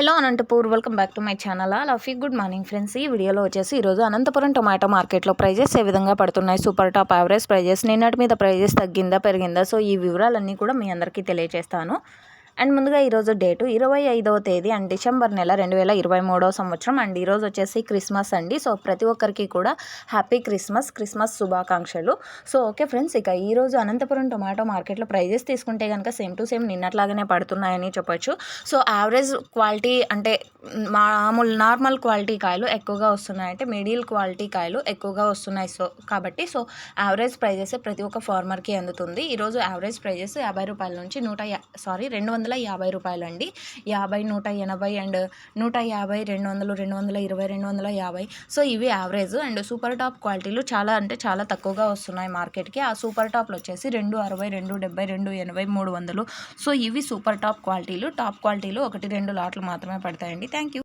Hello Anantapur welcome back to my channel. Luffy good morning friends. ఈ వీడియోలో వచ్చేసి ఈరోజు అనంతపురం టొమాటో మార్కెట్లో ప్రైజెస్ ఏ విధంగా పడుతున్నాయి? సూపర్ టాప్ యావరేజ్ ప్రైజెస్ నిన్నటి మీద ప్రైజెస్ తగ్గిందా పెరిగిందా? సో ఈ వివరాలన్నీ కూడా మీ అందరికీ తెలియజేస్తాను అండ్ ముందుగా ఈరోజు డేటు ఇరవై ఐదవ తేదీ అండ్ డిసెంబర్ నెల రెండు వేల ఇరవై మూడవ సంవత్సరం. అండ్ ఈరోజు వచ్చేసి క్రిస్మస్ అండి. సో ప్రతి ఒక్కరికి కూడా హ్యాపీ క్రిస్మస్ క్రిస్మస్ శుభాకాంక్షలు. సో ఓకే ఫ్రెండ్స్ ఇక ఈరోజు అనంతపురం టొమాటో మార్కెట్లో ప్రైజెస్ తీసుకుంటే కనుక సేమ్ టు సేమ్ నిన్నట్లాగానే పడుతున్నాయని చెప్పొచ్చు. సో యావరేజ్ క్వాలిటీ అంటే మామూలు నార్మల్ క్వాలిటీ కాయలు ఎక్కువగా వస్తున్నాయి. అంటే మిడిల్ క్వాలిటీ కాయలు ఎక్కువగా వస్తున్నాయి. సో కాబట్టి సో యావరేజ్ ప్రైజెస్ ప్రతి ఒక్క ఫార్మర్కి అందుతుంది. ఈరోజు యావరేజ్ ప్రైజెస్ యాభై రూపాయల నుంచి నూట సారీ రెండు వందల యాభై రూపాయలు అండి యాభై నూట ఎనభై అండ్ నూట యాభై రెండు వందలు రెండు వందల ఇరవై రెండు వందల యాభై. సో ఇవి యావరేజ్ అండ్ సూపర్ టాప్ క్వాలిటీలు చాలా అంటే చాలా తక్కువగా వస్తున్నాయి మార్కెట్కి. ఆ సూపర్ టాప్లు వచ్చేసి రెండు అరవై రెండు డెబ్బై రెండు ఎనభై మూడు వందలు. సో ఇవి సూపర్ టాప్ క్వాలిటీలు. టాప్ క్వాలిటీలు ఒకటి రెండు లాట్లు మాత్రమే పడతాయండి. Thank you